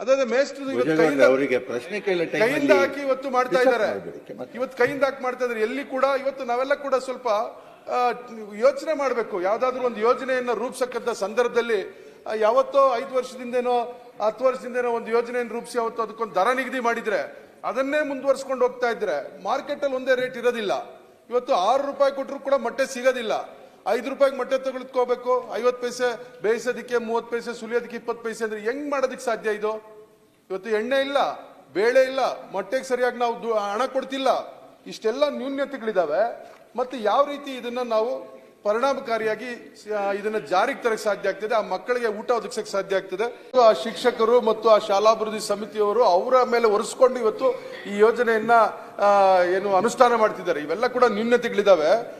ಅದಾದ ಮೇಸ್ಟ್ರು ಅವರಿಗೆ ಪ್ರಶ್ನೆ ಕೈಯಿಂದ ಹಾಕಿ ಇವತ್ತು ಮಾಡ್ತಾ ಇದ್ದಾರೆ. ಇವತ್ತು ಕೈಯಿಂದ ಹಾಕಿ ಮಾಡ್ತಾ ಇದ್ದಾರೆ. ಎಲ್ಲಿ ಕೂಡ ಇವತ್ತು ನಾವೆಲ್ಲ ಕೂಡ ಸ್ವಲ್ಪ ಯೋಚನೆ ಮಾಡಬೇಕು. ಯಾವ್ದಾದ್ರು ಒಂದು ಯೋಜನೆಯನ್ನ ರೂಪಿಸಕ್ಕಂತ ಸಂದರ್ಭದಲ್ಲಿ ಯಾವತ್ತೋ ಐದು ವರ್ಷದಿಂದೇನೋ ಹತ್ತು ವರ್ಷದಿಂದೇನೋ ಒಂದು ಯೋಜನೆಯನ್ನು ರೂಪಿಸಿ ಯಾವತ್ತೋ ಅದಕ್ಕೊಂದು ದರ ನಿಗದಿ ಮಾಡಿದ್ರೆ ಅದನ್ನೇ ಮುಂದುವರ್ಸ್ಕೊಂಡು ಹೋಗ್ತಾ ಇದ್ರೆ ಮಾರ್ಕೆಟ್ ಅಲ್ಲಿ ಒಂದೇ ರೇಟ್ ಇರೋದಿಲ್ಲ. ಇವತ್ತು ಆರು ರೂಪಾಯಿ ಕೊಟ್ಟರು ಕೂಡ ಮೊಟ್ಟೆ ಸಿಗೋದಿಲ್ಲ. ಐದು ರೂಪಾಯಿಗೆ ಮೊಟ್ಟೆ ತಗೊಳ್ಕೋಬೇಕು. ಐವತ್ತು ಪೈಸೆ ಬೇಯಿಸೋದಕ್ಕೆ, ಮೂವತ್ತು ಪೈಸೆ ಸುಲಿಯೋದಕ್ಕೆ ಇಪ್ಪತ್ತು ಪೈಸೆ ಅಂದ್ರೆ ಹೆಂಗ್ ಮಾಡೋದಕ್ಕೆ ಸಾಧ್ಯ ಇದು? ಇವತ್ತು ಎಣ್ಣೆ ಇಲ್ಲ, ಬೇಳೆ ಇಲ್ಲ, ಮೊಟ್ಟೆಗೆ ಸರಿಯಾಗಿ ನಾವು ಹಣ ಕೊಡ್ತಿಲ್ಲ. ಇಷ್ಟೆಲ್ಲ ನ್ಯೂನ್ಯತೆಗಳಿದಾವೆ. ಮತ್ತೆ ಯಾವ ರೀತಿ ಇದನ್ನ ನಾವು ಪರಿಣಾಮಕಾರಿಯಾಗಿ ಇದನ್ನ ಜಾರಿಗೆ ತರಕ್ಕೆ ಸಾಧ್ಯ ಆಗ್ತದೆ? ಆ ಮಕ್ಕಳಿಗೆ ಊಟ ಒದಗಿಸಕ್ಕೆ ಸಾಧ್ಯ ಆಗ್ತದೆ? ಆ ಶಿಕ್ಷಕರು ಮತ್ತು ಆ ಶಾಲಾಭಿವೃದ್ಧಿ ಸಮಿತಿಯವರು ಅವರ ಮೇಲೆ ಒರೆಸ್ಕೊಂಡು ಇವತ್ತು ಈ ಯೋಜನೆಯನ್ನ ಏನು ಅನುಷ್ಠಾನ ಮಾಡ್ತಿದ್ದಾರೆ. ಇವೆಲ್ಲ ಕೂಡ ನ್ಯೂನ್ಯತೆಗಳಿದಾವೆ.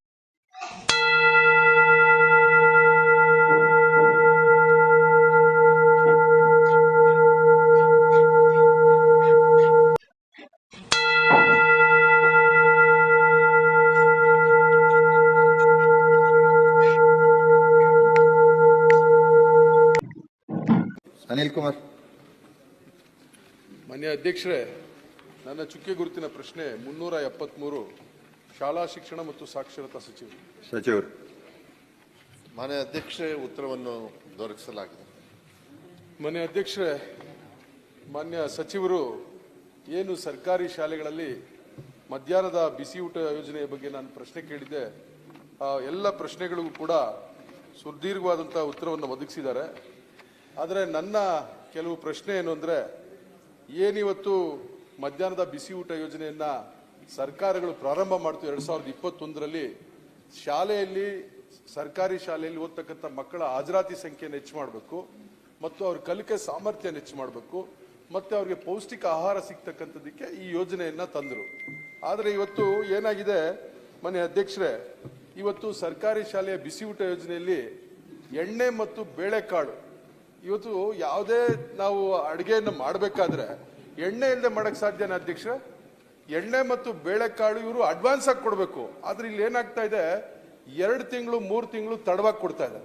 ಕುಮಾರ್ ಮಾನ್ಯ ಅಧ್ಯಕ್ಷರೇ ನನ್ನ ಚುಕ್ಕೆ ಗುರುತಿನ ಪ್ರಶ್ನೆ ಮುನ್ನೂರ ಎಪ್ಪತ್ಮೂರು ಶಾಲಾ ಶಿಕ್ಷಣ ಮತ್ತು ಸಾಕ್ಷರತಾ ಸಚಿವರು. ಸಚಿವರು. ಮಾನ್ಯ ಅಧ್ಯಕ್ಷರೇ ಉತ್ತರವನ್ನು ದೊರಕಿಸಲಾಗಿದೆ. ಮಾನ್ಯ ಅಧ್ಯಕ್ಷರೇ ಮಾನ್ಯ ಸಚಿವರು ಏನು ಸರ್ಕಾರಿ ಶಾಲೆಗಳಲ್ಲಿ ಮಧ್ಯಾಹ್ನದ ಬಿಸಿ ಊಟ ಯೋಜನೆಯ ಬಗ್ಗೆ ನಾನು ಪ್ರಶ್ನೆ ಕೇಳಿದ್ದೆ. ಆ ಎಲ್ಲ ಪ್ರಶ್ನೆಗಳಿಗೂ ಕೂಡ ಸುದೀರ್ಘವಾದಂಥ ಉತ್ತರವನ್ನು ಒದಗಿಸಿದ್ದಾರೆ. ಆದರೆ ನನ್ನ ಕೆಲವು ಪ್ರಶ್ನೆ ಏನು ಅಂದರೆ, ಏನಿವತ್ತು ಮಧ್ಯಾಹ್ನದ ಬಿಸಿ ಊಟ ಯೋಜನೆಯನ್ನು ಸರ್ಕಾರಗಳು ಪ್ರಾರಂಭ ಮಾಡ್ತು ಎರಡು ಸಾವಿರದ ಇಪ್ಪತ್ತೊಂದರಲ್ಲಿ, ಶಾಲೆಯಲ್ಲಿ, ಸರ್ಕಾರಿ ಶಾಲೆಯಲ್ಲಿ ಓದ್ತಕ್ಕಂಥ ಮಕ್ಕಳ ಹಾಜರಾತಿ ಸಂಖ್ಯೆಯನ್ನು ಹೆಚ್ಚು ಮಾಡಬೇಕು, ಮತ್ತು ಅವ್ರ ಕಲಿಕೆ ಸಾಮರ್ಥ್ಯ ಹೆಚ್ಚು ಮಾಡಬೇಕು, ಮತ್ತು ಅವ್ರಿಗೆ ಪೌಷ್ಟಿಕ ಆಹಾರ ಸಿಗ್ತಕ್ಕಂಥದ್ದಕ್ಕೆ ಈ ಯೋಜನೆಯನ್ನು ತಂದರು. ಆದರೆ ಇವತ್ತು ಏನಾಗಿದೆ, ಮನೆ ಅಧ್ಯಕ್ಷರೇ, ಇವತ್ತು ಸರ್ಕಾರಿ ಶಾಲೆಯ ಬಿಸಿ ಊಟ ಯೋಜನೆಯಲ್ಲಿ ಎಣ್ಣೆ ಮತ್ತು ಬೇಳೆಕಾಳು ಇವತ್ತು ಯಾವುದೇ ನಾವು ಅಡುಗೆಯನ್ನು ಮಾಡಬೇಕಾದ್ರೆ ಎಣ್ಣೆ ಇಲ್ಲದೆ ಮಾಡಕ್ಕೆ ಸಾಧ್ಯನ ಅಧ್ಯಕ್ಷ? ಎಣ್ಣೆ ಮತ್ತು ಬೇಳೆಕಾಳು ಇವರು ಅಡ್ವಾನ್ಸ್ ಆಗಿ ಕೊಡಬೇಕು. ಆದ್ರೆ ಇಲ್ಲಿ ಏನಾಗ್ತಾ ಇದೆ? ಎರಡು ತಿಂಗಳು, ಮೂರು ತಿಂಗಳು ತಡವಾಗಿ ಕೊಡ್ತಾ ಇದೆ.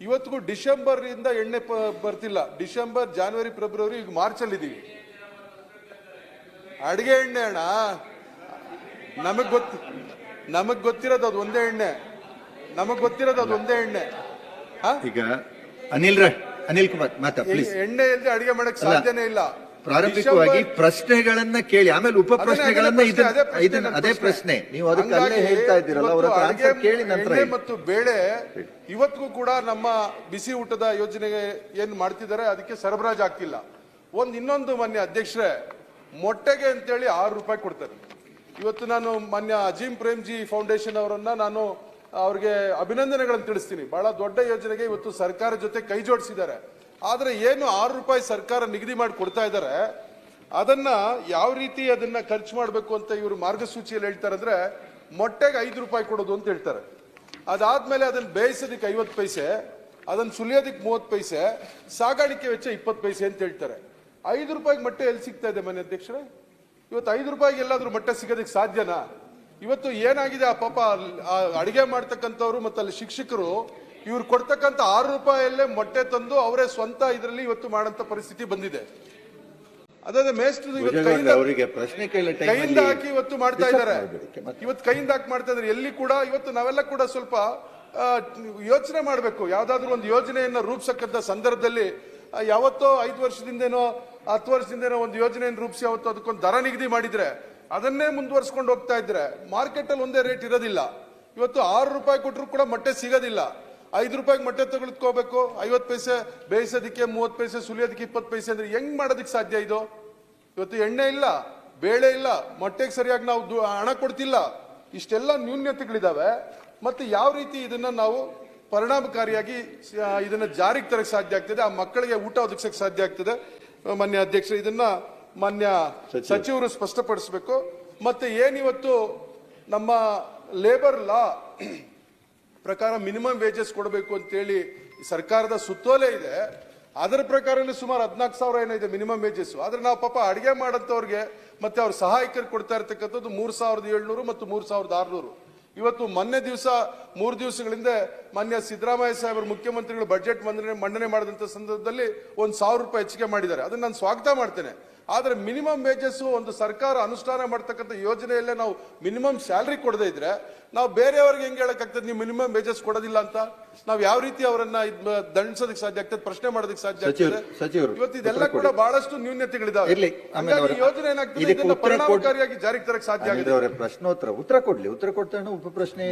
ಇವತ್ತಿಗೂ ಡಿಸೆಂಬರ್ ಇಂದ ಎಣ್ಣೆ ಬರ್ತಿಲ್ಲ. ಡಿಸೆಂಬರ್, ಜಾನ್ವರಿ, ಫೆಬ್ರವರಿ, ಈಗ ಮಾರ್ಚ್ ಅಲ್ಲಿ ಇದೀವಿ. ಅಡಿಗೆ ಎಣ್ಣೆ ಅಣ್ಣ. ನಮಗ್ ಗೊತ್ತ, ನಮಗ್ ಗೊತ್ತಿರೋದು ಅದು ಒಂದೇ ಎಣ್ಣೆ. ನಮಗ್ ಗೊತ್ತಿರೋದು ಅದು ಒಂದೇ ಎಣ್ಣೆ. ಈಗ ಅನಿಲ್ ರ ಅನಿಲ್ ಕುಮಾರ್ ಮಾತಾ ಪ್ಲೀಸ್ ಎಣ್ಣೆ ಇಲ್ಲದೆ ಅಡಿಗೆ ಮಾಡಕ್ ಸಾಧ್ಯನೇ ಇಲ್ಲ. ಪ್ರಾರಂಭಿಕವಾಗಿ ಪ್ರಶ್ನೆಗಳನ್ನ ಕೇಳಿ ಆಮೇಲೆ ಉಪ ಪ್ರಶ್ನೆಗಳನ್ನ ಅದೇ ಇದನ್ನ ಪ್ರಶ್ನೆ, ಅದೇ ನೀವು ಅದಕ್ಕೆ ಅಲ್ಲೇ ಹೇಳ್ತಾ ಇದ್ದೀರಲ್ಲ ಅವರ ಆನ್ಸರ್ ಕೇಳಿ ನಂತರ ಮತ್ತು ಬೇಳೆ ಇವತ್ತಿಗೂ ಕೂಡ ನಮ್ಮ ಬಿಸಿ ಊಟದ ಯೋಜನೆಗೆ ಏನ್ ಮಾಡ್ತಿದ್ದಾರೆ ಅದಕ್ಕೆ ಸರಬರಾಜು ಆಗ್ತಿಲ್ಲ. ಒಂದ್ ಇನ್ನೊಂದು ಮಾನ್ಯ ಅಧ್ಯಕ್ಷರೇ ಮೊಟ್ಟೆಗೆ ಅಂತೇಳಿ ಆರು ರೂಪಾಯಿ ಕೊಡ್ತಾರೆ. ಇವತ್ತು ನಾನು ಮಾನ್ಯ ಅಜೀಂ ಪ್ರೇಮ್ಜಿ ಫೌಂಡೇಶನ್ ಅವರನ್ನ ನಾನು ಅವ್ರಿಗೆ ಅಭಿನಂದನೆಗಳನ್ನು ತಿಳಿಸ್ತೀನಿ. ಬಹಳ ದೊಡ್ಡ ಯೋಜನೆಗೆ ಇವತ್ತು ಸರ್ಕಾರ ಜೊತೆ ಕೈ ಜೋಡಿಸಿದ್ದಾರೆ. ಆದರೆ ಏನು ಆರು ರೂಪಾಯಿ ಸರ್ಕಾರ ನಿಗದಿ ಮಾಡಿ ಕೊಡ್ತಾ ಇದ್ದಾರೆ, ಅದನ್ನ ಯಾವ ರೀತಿ ಅದನ್ನ ಖರ್ಚು ಮಾಡಬೇಕು ಅಂತ ಇವರು ಮಾರ್ಗಸೂಚಿಯಲ್ಲಿ ಹೇಳ್ತಾರೆ ಅಂದ್ರೆ ಮೊಟ್ಟೆಗೆ ಐದು ರೂಪಾಯಿ ಕೊಡೋದು ಅಂತ ಹೇಳ್ತಾರೆ. ಅದಾದ್ಮೇಲೆ ಅದನ್ನ ಬೇಯಿಸೋದಕ್ಕೆ ಐವತ್ತು ಪೈಸೆ, ಅದನ್ನ ಸುಲಿಯೋದಕ್ಕೆ ಮೂವತ್ತು ಪೈಸೆ, ಸಾಗಾಣಿಕೆ ವೆಚ್ಚ ಇಪ್ಪತ್ತು ಪೈಸೆ ಅಂತ ಹೇಳ್ತಾರೆ. ಐದು ರೂಪಾಯಿಗೆ ಮೊಟ್ಟೆ ಎಲ್ಲಿ ಸಿಗ್ತಾ ಇದೆ ಮನೆ ಅಧ್ಯಕ್ಷರೇ? ಇವತ್ತು ಐದು ರೂಪಾಯಿಗೆ ಎಲ್ಲಾದ್ರೂ ಮೊಟ್ಟೆ ಸಿಗೋದಕ್ಕೆ ಸಾಧ್ಯನಾ? ಇವತ್ತು ಏನಾಗಿದೆ ಆ ಪಾಪ ಅಡಿಗೆ ಮಾಡ್ತಕ್ಕಂಥವ್ರು ಮತ್ತೆ ಅಲ್ಲಿ ಶಿಕ್ಷಕರು ಇವ್ರು ಕೊಡ್ತಕ್ಕಂಥ ಆರು ರೂಪಾಯಲ್ಲೇ ಮೊಟ್ಟೆ ತಂದು ಅವರೇ ಸ್ವಂತ ಇದರಲ್ಲಿ ಇವತ್ತು ಮಾಡಂತ ಪರಿಸ್ಥಿತಿ ಬಂದಿದೆ. ಅದಾದ ಮೇಸ್ಟ್ರು ಅವರಿಗೆ ಪ್ರಶ್ನೆ ಕೈಯಿಂದ ಹಾಕಿ ಇವತ್ತು ಮಾಡ್ತಾ ಇದ್ದಾರೆ. ಇವತ್ತು ಕೈಯಿಂದ ಹಾಕಿ ಮಾಡ್ತಾ ಇದ್ದಾರೆ. ಎಲ್ಲಿ ಕೂಡ ಇವತ್ತು ನಾವೆಲ್ಲ ಕೂಡ ಸ್ವಲ್ಪ ಯೋಚನೆ ಮಾಡಬೇಕು. ಯಾವ್ದಾದ್ರು ಒಂದು ಯೋಜನೆಯನ್ನ ರೂಪಿಸಕ್ಕಂತ ಸಂದರ್ಭದಲ್ಲಿ ಯಾವತ್ತೋ ಐದು ವರ್ಷದಿಂದೇನೋ ಹತ್ತು ವರ್ಷದಿಂದೇನೋ ಒಂದು ಯೋಜನೆಯನ್ನು ರೂಪಿಸಿ ಯಾವತ್ತೋ ಅದಕ್ಕೊಂದು ದರ ನಿಗದಿ ಮಾಡಿದ್ರೆ ಅದನ್ನೇ ಮುಂದುವರ್ಸ್ಕೊಂಡು ಹೋಗ್ತಾ ಇದ್ರೆ ಮಾರ್ಕೆಟ್ ಅಲ್ಲಿ ಒಂದೇ ರೇಟ್ ಇರೋದಿಲ್ಲ. ಇವತ್ತು ಆರು ರೂಪಾಯಿ ಕೊಟ್ಟರು ಕೂಡ ಮೊಟ್ಟೆ ಸಿಗೋದಿಲ್ಲ. ಐದು ರೂಪಾಯಿಗೆ ಮೊಟ್ಟೆ ತಗೊಳ್ಕೋಬೇಕು ಐವತ್ತು ಪೈಸೆ ಬೇಯಿಸೋದಕ್ಕೆ ಮೂವತ್ತು ಪೈಸೆ, ಸುಲಿಯೋದಕ್ಕೆ ಇಪ್ಪತ್ತು ಪೈಸೆ ಅಂದ್ರೆ ಹೆಂಗ್ ಮಾಡೋದಕ್ಕೆ ಸಾಧ್ಯ ಇದು? ಇವತ್ತು ಎಣ್ಣೆ ಇಲ್ಲ, ಬೇಳೆ ಇಲ್ಲ, ಮೊಟ್ಟೆಗೆ ಸರಿಯಾಗಿ ನಾವು ಹಣ ಕೊಡ್ತಿಲ್ಲ. ಇಷ್ಟೆಲ್ಲ ನ್ಯೂನ್ಯತೆಗಳಿದಾವೆ. ಮತ್ತೆ ಯಾವ ರೀತಿ ಇದನ್ನ ನಾವು ಪರಿಣಾಮಕಾರಿಯಾಗಿ ಇದನ್ನ ಜಾರಿಗೆ ತರಕ್ಕೆ ಸಾಧ್ಯ ಆಗ್ತದೆ? ಆ ಮಕ್ಕಳಿಗೆ ಊಟ ಒದಗಿಸಕ್ಕೆ ಸಾಧ್ಯ ಆಗ್ತದೆ? ಮಾನ್ಯ ಅಧ್ಯಕ್ಷ ಇದನ್ನ ಮಾನ್ಯ ಸಚಿವರು. ಸ್ಪಷ್ಟಪಡಿಸಬೇಕು. ಮತ್ತೆ ಏನಿವತ್ತು ನಮ್ಮ ಲೇಬರ್ ಲಾ ಪ್ರಕಾರ ಮಿನಿಮಮ್ ವೇಜಸ್ ಕೊಡಬೇಕು ಅಂತೇಳಿ ಸರ್ಕಾರದ ಸುತ್ತೋಲೆ ಇದೆ. ಅದರ ಪ್ರಕಾರನೇ ಸುಮಾರು ಹದಿನಾಲ್ಕು ಸಾವಿರ ಏನಿದೆ ಮಿನಿಮಮ್ ವೇಜಸ್ ಆದ್ರೆ ನಾವು ಪಾಪ ಅಡಿಗೆ ಮಾಡಂತವ್ರಿಗೆ ಮತ್ತೆ ಅವ್ರ ಸಹಾಯಕರು ಕೊಡ್ತಾ ಇರ್ತಕ್ಕಂಥದ್ದು ಮೂರು ಸಾವಿರದ ಏಳ್ನೂರು ಮತ್ತು ಮೂರ್ ಸಾವಿರದ ಆರ್ನೂರು. ಇವತ್ತು ಮೊನ್ನೆ ದಿವಸ ಮೂರು ದಿವಸಗಳಿಂದ ಮಾನ್ಯ ಸಿದ್ದರಾಮಯ್ಯ ಸಾಹೇಬರು ಮುಖ್ಯಮಂತ್ರಿಗಳು ಬಜೆಟ್ ಮಂಡನೆ ಮಂಡನೆ ಮಾಡಿದಂತ ಸಂದರ್ಭದಲ್ಲಿ ಒಂದು ಸಾವಿರ ರೂಪಾಯಿ ಹೆಚ್ಚಿಗೆ ಮಾಡಿದ್ದಾರೆ. ಅದನ್ನ ನಾನು ಸ್ವಾಗತ ಮಾಡ್ತೇನೆ. ಆದ್ರೆ ಮಿನಿಮಮ್ ವೇಜಸ್ಸು ಒಂದು ಸರ್ಕಾರ ಅನುಷ್ಠಾನ ಮಾಡ್ತಕ್ಕಂಥ ಯೋಜನೆಯಲ್ಲೇ ನಾವು ಮಿನಿಮಮ್ ಸ್ಯಾಲರಿ ಕೊಡದೇ ಇದ್ರೆ ನಾವು ಬೇರೆಯವ್ರಿಗೆ ಹೆಂಗೆ ಹೇಳಕ್ಕಾಗ್ತದೆ? ನೀವು ಮಿನಿಮಮ್ ವೇಜಸ್ ಕೊಡೋದಿಲ್ಲ ಅಂತ? ನಾವು ಯಾವ ರೀತಿ ಅವರನ್ನ ಇದ್ ದಂಡಿಸೋದಕ್ಕೆ ಸಾಧ್ಯ ಆಗ್ತದೆ? ಪ್ರಶ್ನೆ ಮಾಡೋದಕ್ಕೆ ಸಾಧ್ಯ ಆಗ್ತದೆ? ಇವತ್ತು ಇದೆಲ್ಲ ಕೂಡ ಬಹಳಷ್ಟು ನ್ಯೂನ್ಯತೆಗಳಿದಾವೆ ಯೋಜನೆ ಏನಾಗ್ತದೆ? ಪರಿಣಾಮಕಾರಿಯಾಗಿ ಜಾರಿಗೆ ತರಕ್ಕೆ ಸಾಧ್ಯ ಆಗಿದೆ. ಪ್ರಶ್ನೋತ್ತರ ಉತ್ತರ ಕೊಡ್ಲಿ. ಉತ್ತರ ಕೊಡ್ತಾನೆ ಉಪ ಪ್ರಶ್ನೆ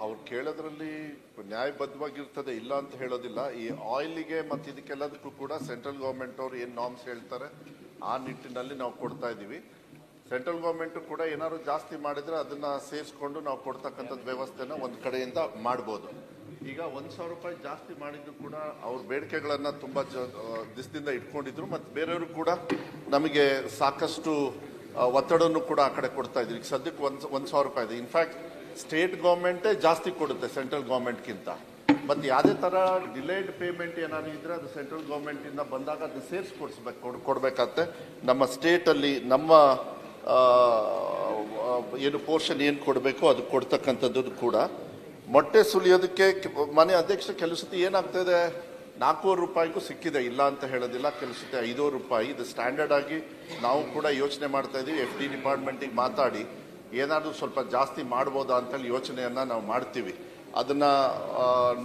ಅವ್ರು ಕೇಳೋದ್ರಲ್ಲಿ ನ್ಯಾಯಬದ್ಧವಾಗಿರ್ತದೆ, ಇಲ್ಲ ಅಂತ ಹೇಳೋದಿಲ್ಲ. ಈ ಆಯಿಲ್ಗೆ ಮತ್ತು ಇದಕ್ಕೆಲ್ಲದಕ್ಕೂ ಕೂಡ ಸೆಂಟ್ರಲ್ ಗೌರ್ಮೆಂಟ್ ಅವರು ಏನು ನಾಮ್ಸ್ ಹೇಳ್ತಾರೆ, ಆ ನಿಟ್ಟಿನಲ್ಲಿ ನಾವು ಕೊಡ್ತಾ ಇದ್ದೀವಿ. ಸೆಂಟ್ರಲ್ ಗೌರ್ಮೆಂಟ್ ಕೂಡ ಏನಾದ್ರು ಜಾಸ್ತಿ ಮಾಡಿದರೆ ಅದನ್ನ ಸೇರಿಸ್ಕೊಂಡು ನಾವು ಕೊಡ್ತಕ್ಕಂಥದ್ದು ವ್ಯವಸ್ಥೆನ ಒಂದು ಕಡೆಯಿಂದ ಮಾಡ್ಬೋದು. ಈಗ ಒಂದ್ ಸಾವಿರ ರೂಪಾಯಿ ಜಾಸ್ತಿ ಮಾಡಿದ್ರು ಕೂಡ ಅವ್ರ ಬೇಡಿಕೆಗಳನ್ನ ತುಂಬಾ ಜ- ದಿಸದಿಂದ ಇಟ್ಕೊಂಡಿದ್ರು, ಮತ್ತು ಬೇರೆಯವರು ಕೂಡ ನಮಗೆ ಸಾಕಷ್ಟು ಒತ್ತಡವನ್ನು ಕೂಡ ಆ ಕಡೆ ಕೊಡ್ತಾ ಇದ್ರು. ಈಗ ಸದ್ಯಕ್ಕೆ ಒಂದು, ಒಂದ್ ಸಾವಿರ ರೂಪಾಯಿ ಇದೆ. ಇನ್ಫ್ಯಾಕ್ಟ್ ಸ್ಟೇಟ್ ಗೌರ್ಮೆಂಟೇ ಜಾಸ್ತಿ ಕೊಡುತ್ತೆ ಸೆಂಟ್ರಲ್ ಗೌರ್ಮೆಂಟ್ಗಿಂತ. ಮತ್ತು ಯಾವುದೇ ಥರ ಡಿಲೇಡ್ ಪೇಮೆಂಟ್ ಏನಾದ್ರು ಇದ್ದರೆ ಅದು ಸೆಂಟ್ರಲ್ ಗೌರ್ಮೆಂಟಿಂದ ಬಂದಾಗ ಅದು ಸೇರ್ಸಿ ಕೊಡಿಸ್ಬೇಕು ಕೊಡ್- ಕೊಡ್ಬೇಕಾಗತ್ತೆ. ನಮ್ಮ ಸ್ಟೇಟಲ್ಲಿ ನಮ್ಮ ಏನು ಪೋರ್ಷನ್ ಏನು ಕೊಡಬೇಕು ಅದು ಕೊಡ್ತಕ್ಕಂಥದ್ದು ಕೂಡ. ಮೊಟ್ಟೆ ಸುಲಿಯೋದಕ್ಕೆ ಮನೆ ಅಧ್ಯಕ್ಷ ಕೆಲವು ಸತಿ ಏನಾಗ್ತದೆ ನಾಲ್ಕೂವರೆ ರೂಪಾಯಿಗೂ ಸಿಕ್ಕಿದೆ, ಇಲ್ಲ ಅಂತ ಹೇಳೋದಿಲ್ಲ, ಕೆಲವು ಐದೂವರೆ ರೂಪಾಯಿ. ಇದು ಸ್ಟ್ಯಾಂಡರ್ಡ್ ಆಗಿ ನಾವು ಕೂಡ ಯೋಚನೆ ಮಾಡ್ತಾ ಇದ್ದೀವಿ ಎಫ್ ಡಿ ಡಿಪಾರ್ಟ್ಮೆಂಟಿಗೆ ಮಾತಾಡಿ. ಏನಾದರೂ ಸ್ವಲ್ಪ ಜಾಸ್ತಿ ಮಾಡ್ಬೋದಾ ಅಂತೇಳಿ ಯೋಚನೆಯನ್ನು ನಾವು ಮಾಡ್ತೀವಿ. ಅದನ್ನು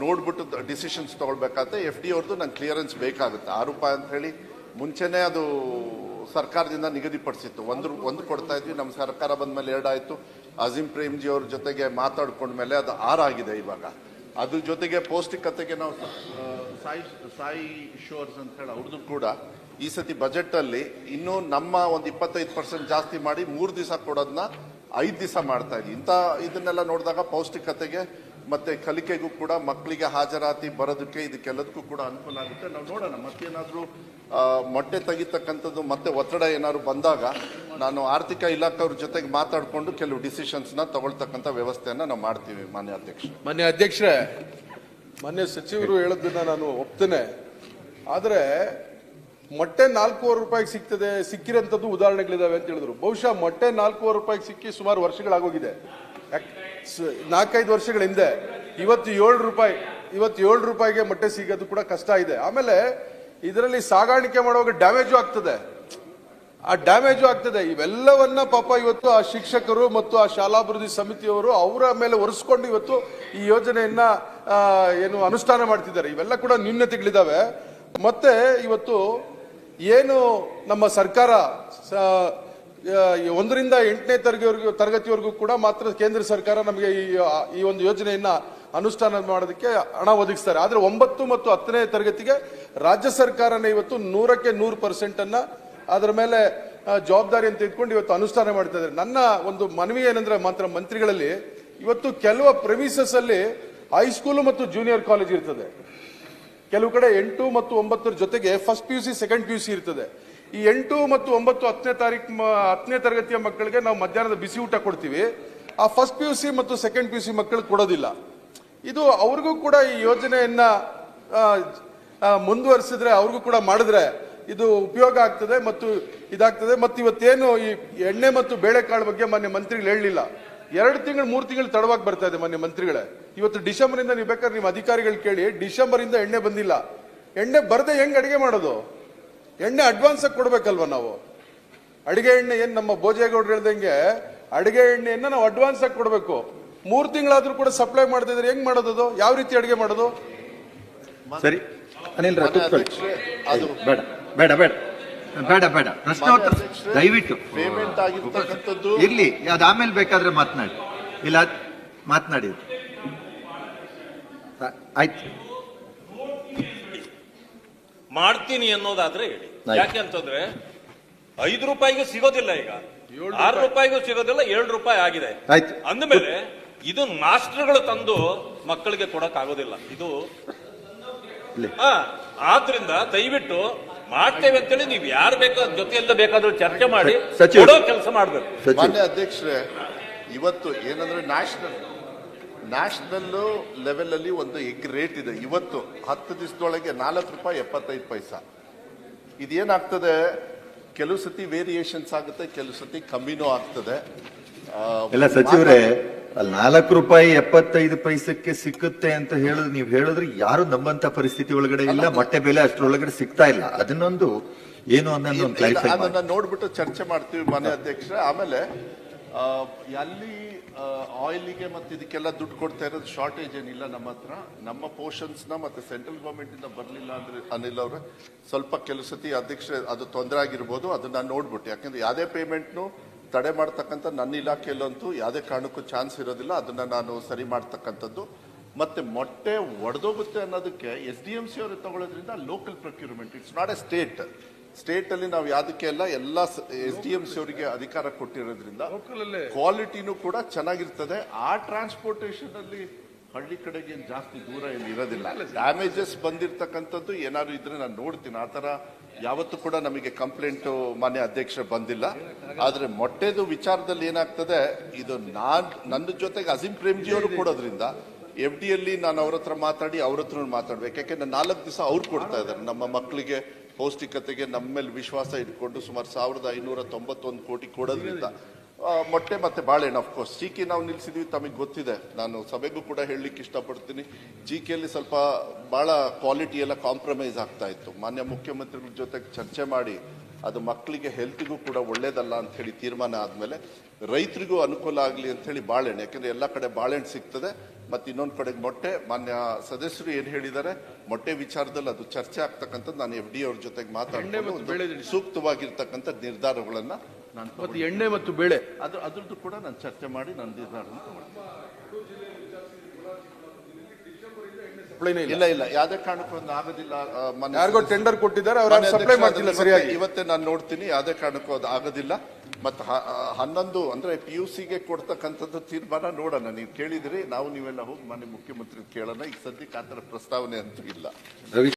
ನೋಡ್ಬಿಟ್ಟು ಡಿಸಿಷನ್ಸ್ ತಗೊಳ್ಬೇಕಾದ್ರೆ ಎಫ್ ಡಿ ಅವ್ರದ್ದು ನಂಗೆ ಕ್ಲಿಯರೆನ್ಸ್ ಬೇಕಾಗುತ್ತೆ. ಆರು ರೂಪಾಯಿ ಅಂತ ಹೇಳಿ ಮುಂಚೆನೇ ಅದು ಸರ್ಕಾರದಿಂದ ನಿಗದಿಪಡಿಸಿತ್ತು. ಒಂದು ಒಂದು ಕೊಡ್ತಾ ಇದ್ವಿ ನಮ್ಮ ಸರ್ಕಾರ ಬಂದ ಮೇಲೆ ಎರಡಾಯಿತು. ಅಜೀಂ ಪ್ರೇಮ್ಜಿ ಅವ್ರ ಜೊತೆಗೆ ಮಾತಾಡ್ಕೊಂಡ ಮೇಲೆ ಅದು ಆರಾಗಿದೆ ಇವಾಗ. ಅದ್ರ ಜೊತೆಗೆ ಪೌಷ್ಟಿಕತೆಗೆ ನಾವು ಸಾಯಿ ಸಾಯಿ ಶೋರ್ಸ್ ಅಂತ ಹೇಳಿ ಅವ್ರದ್ದು ಕೂಡ ಈ ಸತಿ ಬಜೆಟ್ ಅಲ್ಲಿ ಇನ್ನೂ ನಮ್ಮ ಒಂದು ಇಪ್ಪತ್ತೈದು ಪರ್ಸೆಂಟ್ ಜಾಸ್ತಿ ಮಾಡಿ ಮೂರು ದಿವಸ ಕೊಡೋದನ್ನ ಐದು ದಿವಸ ಮಾಡ್ತಾ ಇದ್ವಿ ಇಂಥ ಇದನ್ನೆಲ್ಲ ನೋಡಿದಾಗ ಪೌಷ್ಟಿಕತೆಗೆ ಮತ್ತೆ ಕಲಿಕೆಗೂ ಕೂಡ ಮಕ್ಕಳಿಗೆ ಹಾಜರಾತಿ ಬರೋದಕ್ಕೆ ಇದಕ್ಕೆಲ್ಲದಕ್ಕೂ ಕೂಡ ಅನುಕೂಲ ಆಗುತ್ತೆ. ನಾವು ನೋಡೋಣ, ಮತ್ತೇನಾದರೂ ಮೊಟ್ಟೆ ತೆಗಿತಕ್ಕಂಥದ್ದು ಮತ್ತೆ ಒತ್ತಡ ಏನಾದ್ರು ಬಂದಾಗ ನಾನು ಆರ್ಥಿಕ ಇಲಾಖೆಯವ್ರ ಜೊತೆಗೆ ಮಾತಾಡಿಕೊಂಡು ಕೆಲವು ಡಿಸಿಷನ್ಸ್ನ ತಗೊಳ್ತಕ್ಕಂಥ ವ್ಯವಸ್ಥೆಯನ್ನು ನಾವು ಮಾಡ್ತೀವಿ, ಮಾನ್ಯ ಅಧ್ಯಕ್ಷ ಮಾನ್ಯ ಅಧ್ಯಕ್ಷರೇ, ಮಾನ್ಯ ಸಚಿವರು ಹೇಳೋದನ್ನ ನಾನು ಒಪ್ತೇನೆ. ಆದ್ರೆ ಮೊಟ್ಟೆ ನಾಲ್ಕೂವರೆ ರೂಪಾಯಿಗೆ ಸಿಗ್ತದೆ, ಸಿಕ್ಕಿರೋಂಥದ್ದು ಉದಾಹರಣೆಗಳಿದಾವೆ ಅಂತ ಹೇಳಿದ್ರು. ಬಹುಶಃ ಮೊಟ್ಟೆ ನಾಲ್ಕೂವರೆ ರೂಪಾಯಿಗೆ ಸಿಕ್ಕಿ ಸುಮಾರು ವರ್ಷಗಳಾಗೋಗಿದೆ. ನಾಲ್ಕೈದು ವರ್ಷಗಳ ಹಿಂದೆ ಇವತ್ತು ಏಳು ರೂಪಾಯಿ, ಇವತ್ತು ಏಳು ರೂಪಾಯಿಗೆ ಮೊಟ್ಟೆ ಸಿಗೋದು ಕೂಡ ಕಷ್ಟ ಇದೆ. ಆಮೇಲೆ ಇದರಲ್ಲಿ ಸಾಗಾಣಿಕೆ ಮಾಡುವಾಗ ಡ್ಯಾಮೇಜು ಆಗ್ತದೆ. ಆ ಡ್ಯಾಮೇಜು ಆಗ್ತದೆ. ಇವೆಲ್ಲವನ್ನ ಪಾಪ ಇವತ್ತು ಆ ಶಿಕ್ಷಕರು ಮತ್ತು ಆ ಶಾಲಾಭಿವೃದ್ಧಿ ಸಮಿತಿಯವರು ಅವರ ಮೇಲೆ ಒರೆಸ್ಕೊಂಡು ಇವತ್ತು ಈ ಯೋಜನೆಯನ್ನ ಏನು ಅನುಷ್ಠಾನ ಮಾಡ್ತಿದ್ದಾರೆ. ಇವೆಲ್ಲ ಕೂಡ ನ್ಯೂನ್ಯತೆಗಳಿದಾವೆ ಮತ್ತೆ ಇವತ್ತು ಏನು ನಮ್ಮ ಸರ್ಕಾರ ಒಂದರಿಂದ ಎಂಟನೇ ತರಗತಿವರೆಗೂ ತರಗತಿವರೆಗೂ ಕೂಡ ಮಾತ್ರ ಕೇಂದ್ರ ಸರ್ಕಾರ ನಮಗೆ ಈ ಈ ಒಂದು ಯೋಜನೆಯನ್ನ ಅನುಷ್ಠಾನ ಮಾಡೋದಕ್ಕೆ ಹಣ ಒದಗಿಸ್ತಾರೆ. ಆದರೆ ಒಂಬತ್ತು ಮತ್ತು ಹತ್ತನೇ ತರಗತಿಗೆ ರಾಜ್ಯ ಸರ್ಕಾರನೇ ಇವತ್ತು ನೂರಕ್ಕೆ ನೂರು ಪರ್ಸೆಂಟನ್ನು ಅದರ ಮೇಲೆ ಜವಾಬ್ದಾರಿ ಅಂತ ಇಟ್ಕೊಂಡು ಇವತ್ತು ಅನುಷ್ಠಾನ ಮಾಡ್ತಾ ಇದ್ದಾರೆ. ನನ್ನ ಒಂದು ಮನವಿ ಏನಂದ್ರೆ ಮಾತ್ರ ಮಂತ್ರಿಗಳಲ್ಲಿ, ಇವತ್ತು ಕೆಲವು ಪ್ರೆಮಿಸಸ್ ಅಲ್ಲಿ ಹೈಸ್ಕೂಲು ಮತ್ತು ಜೂನಿಯರ್ ಕಾಲೇಜ್ ಇರ್ತದೆ. ಕೆಲವು ಕಡೆ ಎಂಟು ಮತ್ತು ಒಂಬತ್ತರ ಜೊತೆಗೆ first P U C second P U C ಇರ್ತದೆ. ಈ ಎಂಟು ಮತ್ತು ಒಂಬತ್ತು ಹತ್ತನೇ ತಾರೀಕು ಹತ್ತನೇ ತರಗತಿಯ ಮಕ್ಕಳಿಗೆ ನಾವು ಮಧ್ಯಾಹ್ನದ ಬಿಸಿ ಊಟ ಕೊಡ್ತೀವಿ. ಆ ಫಸ್ಟ್ ಪಿ ಯು ಸಿ ಮತ್ತು ಸೆಕೆಂಡ್ ಪಿ ಯು ಸಿ ಮಕ್ಕಳಿಗೆ ಕೊಡೋದಿಲ್ಲ. ಇದು ಅವ್ರಿಗೂ ಕೂಡ ಈ ಯೋಜನೆಯನ್ನ ಮುಂದುವರಿಸಿದ್ರೆ ಅವ್ರಿಗೂ ಕೂಡ ಮಾಡಿದ್ರೆ ಇದು ಉಪಯೋಗ ಆಗ್ತದೆ ಮತ್ತು ಇದಾಗ್ತದೆ. ಮತ್ತು ಇವತ್ತೇನು ಈ ಎಣ್ಣೆ ಮತ್ತು ಬೇಳೆಕಾಳು ಬಗ್ಗೆ ಮಾನ್ಯ ಮಂತ್ರಿಗಳು ಹೇಳಲಿಲ್ಲ ಎರಡು ತಿಂಗಳು ಮೂರು ತಿಂಗಳು ತಡವಾಗಿ ಬರ್ತಾ ಇದೆ ಮಾನ್ಯ ಮಂತ್ರಿಗಳೇ. ಇವತ್ತು ಡಿಸೆಂಬರ್ ಇಂದ ನೀವು ಬೇಕಾದ್ರೆ ನಿಮ್ಮ ಅಧಿಕಾರಿಗಳು ಕೇಳಿ ಡಿಸೆಂಬರ್ ಇಂದ ಎಣ್ಣೆ ಬಂದಿಲ್ಲ. ಎಣ್ಣೆ ಬರದೆ ಹೆಂಗ್ ಅಡಿಗೆ ಮಾಡೋದು? ಎಣ್ಣೆ ಅಡ್ವಾನ್ಸ್ ಆಗಿ ಕೊಡ್ಬೇಕಲ್ವಾ ನಾವು? ಅಡಿಗೆ ಎಣ್ಣೆ ಏನ್ ನಮ್ಮ ಭೋಜೇಗೌಡರು ಹೇಳ್ದಂಗೆ ಅಡಿಗೆ ಎಣ್ಣೆಯನ್ನ ನಾವು ಅಡ್ವಾನ್ಸ್ ಆಗಿ ಕೊಡಬೇಕು. ಮೂರು ತಿಂಗಳಾದ್ರೂ ಕೂಡ ಸಪ್ಲೈ ಮಾಡ್ತಿದ್ರೆ ಹೆಂಗ್ ಮಾಡೋದು ಅದು? ಯಾವ ರೀತಿ ಅಡಿಗೆ ಮಾಡೋದು? ಸರಿ. ಅನಿಲ್ ಅದು ಬೇಡ ಬೇಡ ಬೇಡ. ಬೇಡ ಬೇಡ. ಪ್ರಶ್ನೋತ್ತರ ದಯವಿಟ್ಟು. ಪೇಮೆಂಟ್ ಆಗಿರ್ತಕ್ಕಂಥದ್ದು ಇರ್ಲಿ ಅದು ಆಮೇಲೆ ಬೇಕಾದ್ರೆ ಮಾತನಾಡಿ. ಇಲ್ಲ ಮಾತನಾಡಿ ಆಯ್ತು. ಮಾಡ್ತೀನಿ ಅನ್ನೋದಾದ್ರೆ ಹೇಳಿ. ಯಾಕೆ ಅಂತಂದ್ರೆ ಐದು ರೂಪಾಯಿಗೂ ಸಿಗೋದಿಲ್ಲ ಈಗ. ಆರು ರೂಪಾಯಿಗೂ ಸಿಗೋದಿಲ್ಲ ಏಳು ರೂಪಾಯಿ ಆಗಿದೆ. ಆಯ್ತು. ಅಂದಮೇಲೆ ಇದು ಮಾಸ್ಟರ್ಗಳು ತಂದು ಮಕ್ಕಳಿಗೆ ಕೊಡಕ್ ಆಗೋದಿಲ್ಲ ಇದು ಇಲ್ಲಿ. ಆ, ಆದ್ರಿಂದ ದಯವಿಟ್ಟು ಮಾಡ್ತೇವೆ ಅಂತೇಳಿ ನೀವು ಯಾರು ಬೇಕೋ ಜೊತೆಯಲ್ಲ ಬೇಕಾದ್ರೂ ಚರ್ಚೆ ಮಾಡಿ ಸಚಿವರು. ಕೊಡೋ ಕೆಲಸ ಮಾಡಬೇಕು. ಮಾನ್ಯ ಅಧ್ಯಕ್ಷರೇ ಇವತ್ತು ಏನಂದ್ರೆ ನ್ಯಾಷನಲ್ ನ್ಯಾಷನಲ್ ಲೆವೆಲ್ ಅಲ್ಲಿ ಒಂದು ಎಗ್ ರೇಟ್ ಇದೆ. ಇವತ್ತು ಹತ್ತು ದಿವಸದೊಳಗೆ ನಾಲ್ಕು ರೂಪಾಯಿ ಎಪ್ಪತ್ತೈದು ಪೈಸಾ. ಇದೇನಾಗ್ತದೆ? ಕೆಲವು ಸತಿ ವೇರಿಯೇಷನ್ಸ್ ಆಗುತ್ತೆ ಕೆಲವು ಸತಿ ಕಮ್ಮಿನೂ ಆಗ್ತದೆ. ಆ, ಸಚಿವರೇ ಅಲ್ಲಿ ನಾಲ್ಕು ರೂಪಾಯಿ ಎಪ್ಪತ್ತೈದು ಪೈಸಕ್ಕೆ ಸಿಕ್ಕುತ್ತೆ ಅಂತ ಹೇಳುದು ನೀವು ಹೇಳಿದ್ರೆ ಯಾರು ನಮ್ಮಂತ ಪರಿಸ್ಥಿತಿ ಒಳಗಡೆ ಇಲ್ಲ ಮೊಟ್ಟೆ ಬೆಲೆ ಅಷ್ಟರೊಳಗಡೆ ಸಿಗ್ತಾ ಇಲ್ಲ. ಅದನ್ನೊಂದು ಏನು ಅನ್ನೋದು ಕ್ಲಾರಿಫೈ ಅದನ್ನ ನೋಡ್ಬಿಟ್ಟು ಚರ್ಚೆ ಮಾಡ್ತೀವಿ ಮನೆ ಅಧ್ಯಕ್ಷ ಆಮೇಲೆ ಅಲ್ಲಿ ಆಯಿಲಿಗೆ ಮತ್ತೆ ಇದಕ್ಕೆಲ್ಲ ದುಡ್ಡು ಕೊಡ್ತಾ ಇರೋದು ಶಾರ್ಟೇಜ್ ಏನಿಲ್ಲ ನಮ್ಮ ಹತ್ರ. ನಮ್ಮ ಪೋರ್ಷನ್ಸ್ನ ನ ಮತ್ತೆ ಸೆಂಟ್ರಲ್ ಗವರ್ಮೆಂಟ್ ಇಂದ ಬರ್ಲಿಲ್ಲ ಅಂದ್ರೆ ಅನಿಲ್ ಅವ್ರೆ ಸ್ವಲ್ಪ ಕೆಲವು ಸತಿ ಅಧ್ಯಕ್ಷ ಅದು ತೊಂದರೆ ಆಗಿರ್ಬೋದು ಅದನ್ನ ನೋಡ್ಬಿಟ್ಟು. ಯಾಕಂದ್ರೆ ಯಾವುದೇ ಪೇಮೆಂಟ್ನು ತಡೆ ಮಾಡ್ತಕ್ಕಂಥ ನನ್ನ ಇಲಾಖೆಯಲ್ಲಂತೂ ಯಾವುದೇ ಕಾರಣಕ್ಕೂ ಚಾನ್ಸ್ ಇರೋದಿಲ್ಲ. ಅದನ್ನು ನಾನು ಸರಿ ಮಾಡ್ತಕ್ಕಂಥದ್ದು. ಮತ್ತು ಮೊಟ್ಟೆ ಒಡೆದೋಗುತ್ತೆ ಅನ್ನೋದಕ್ಕೆ ಎಸ್ ಡಿ ಎಂ ಸಿ ಅವರು ತಗೊಳ್ಳೋದ್ರಿಂದ local procurement it's not a state ಸ್ಟೇಟಲ್ಲಿ ನಾವು ಯಾವುದಕ್ಕೆ ಎಲ್ಲ ಎಲ್ಲ ಎಸ್ ಡಿ ಎಂ ಸಿ ಅವರಿಗೆ ಅಧಿಕಾರ ಕೊಟ್ಟಿರೋದ್ರಿಂದ ಕ್ವಾಲಿಟಿನೂ ಕೂಡ ಚೆನ್ನಾಗಿರ್ತದೆ. ಆ ಟ್ರಾನ್ಸ್ಪೋರ್ಟೇಷನ್ ಅಲ್ಲಿ ಹಳ್ಳಿ ಕಡೆಗೆ ಜಾಸ್ತಿ ದೂರ ಏನು ಇರೋದಿಲ್ಲ. ಡ್ಯಾಮೇಜಸ್ ಬಂದಿರತಕ್ಕಂಥದ್ದು ಏನಾದ್ರು ಇದ್ರೆ ನಾನು ನೋಡ್ತೀನಿ. ಆ ತರ ಯಾವತ್ತೂ ಕೂಡ ನಮಗೆ ಕಂಪ್ಲೇಂಟ್ ಮಾನ್ಯ ಅಧ್ಯಕ್ಷರು ಬಂದಿಲ್ಲ. ಆದ್ರೆ ಮೊಟ್ಟೆದು ವಿಚಾರದಲ್ಲಿ ಏನಾಗ್ತದೆ, ಇದು ನಾನ್, ನನ್ನ ಜೊತೆಗೆ ಅಜೀಂ ಪ್ರೇಮ್ಜಿ ಅವರು ಕೊಡೋದ್ರಿಂದ ಎಫ್ ಡಿಯಲ್ಲಿ ನಾನು ಅವ್ರ ಹತ್ರ ಮಾತಾಡಿ ಅವ್ರ ಹತ್ರ ಮಾತಾಡ್ಬೇಕು. ಯಾಕೆಂದ್ರೆ ನಾಲ್ಕು ದಿವಸ ಅವ್ರು ಕೊಡ್ತಾ ಇದ್ದಾರೆ. ನಮ್ಮ ಮಕ್ಕಳಿಗೆ ಪೌಷ್ಟಿಕತೆಗೆ ನಮ್ಮ ಮೇಲೆ ವಿಶ್ವಾಸ ಇಟ್ಕೊಂಡು ಸುಮಾರು ಸಾವಿರದ ಐನೂರ ತೊಂಬತ್ತೊಂದು ಕೋಟಿ ಕೊಡೋದ್ರಿಂದ ಮೊಟ್ಟೆ ಮತ್ತೆ ಬಾಳೆಹಣ್ಣು ಅಫ್ಕೋರ್ಸ್ ಜಿ ಕೆ ನಾವು ನಿಲ್ಲಿಸಿದ್ವಿ ತಮಗೆ ಗೊತ್ತಿದೆ. ನಾನು ಸಭೆಗೂ ಕೂಡ ಹೇಳಲಿಕ್ಕೆ ಇಷ್ಟಪಡ್ತೀನಿ. ಜಿ ಕೆಯಲ್ಲಿ ಸ್ವಲ್ಪ ಭಾಳ ಕ್ವಾಲಿಟಿ ಎಲ್ಲ ಕಾಂಪ್ರಮೈಸ್ ಆಗ್ತಾ ಇತ್ತು. ಮಾನ್ಯ ಮುಖ್ಯಮಂತ್ರಿಗಳ ಜೊತೆಗೆ ಚರ್ಚೆ ಮಾಡಿ ಅದು ಮಕ್ಕಳಿಗೆ ಹೆಲ್ತಿಗೂ ಕೂಡ ಒಳ್ಳೇದಲ್ಲ ಅಂಥೇಳಿ ಹೇಳಿ ತೀರ್ಮಾನ ಆದಮೇಲೆ ರೈತರಿಗೂ ಅನುಕೂಲ ಆಗಲಿ ಅಂಥೇಳಿ ಹೇಳಿ ಬಾಳೆಹಣ್ಣು. ಯಾಕೆಂದರೆ ಎಲ್ಲ ಕಡೆ ಬಾಳೆಹಣ್ಣು ಸಿಗ್ತದೆ ಮತ್ತು ಇನ್ನೊಂದು ಕಡೆಗೆ ಮೊಟ್ಟೆ. ಮಾನ್ಯ ಸದಸ್ಯರು ಏನು ಹೇಳಿದ್ದಾರೆ ಮೊಟ್ಟೆ ವಿಚಾರದಲ್ಲಿ ಅದು ಚರ್ಚೆ ಆಗ್ತಕ್ಕಂಥದ್ದು ನಾನು ಎಫ್ ಡಿ ಅವ್ರ ಜೊತೆಗೆ ಮಾತಾಡಿ ಸೂಕ್ತವಾಗಿರ್ತಕ್ಕಂಥ ನಿರ್ಧಾರಗಳನ್ನ ನಾನು ಮತ್ತು ಎಣ್ಣೆ ಮತ್ತು ಬೇಳೆ. ಅದು ಅದ್ರದ್ದು ಕೂಡ ನಾನು ಚರ್ಚೆ ಮಾಡಿ ನಾನು ನಿರ್ಧಾರ ಇಲ್ಲ. ಇಲ್ಲ ಯಾವುದೇ ಕಾರಣಕ್ಕೂ ಒಂದು ಆಗೋದಿಲ್ಲ ಯಾರಿಗೋ ಟೆಂಡರ್ ಕೊಟ್ಟಿದ್ದಾರೆ ಅವ್ರು ಸಪ್ಲೈ ಮಾಡ್ತಿಲ್ಲ ಸರಿಯಾಗಿ. ಇವತ್ತೇ- ನಾನು ನೋಡ್ತೀನಿ ಯಾವುದೇ ಕಾರಣಕ್ಕೂ ಅದು ಆಗೋದಿಲ್ಲ. ಮತ್ತು ಹನ್ನೊಂದು ಅಂದ್ರೆ ಪಿ ಯು ಸಿಗೆ ಕೊಡ್ತಕ್ಕಂಥದ್ದು ತೀರ್ಮಾನ ನೋಡೋಣ. ನೀವು ಕೇಳಿದಿರಿ ನಾವು ನೀವೆಲ್ಲ ಹೋಗಿ ಮನೆ ಮುಖ್ಯಮಂತ್ರಿ ಕೇಳೋಣ. ಈಗ ಸದ್ಯಕ್ಕೆ ಆ ಥರ ಪ್ರಸ್ತಾವನೆ ಅಂತೂ ಇಲ್ಲ. ರವಿ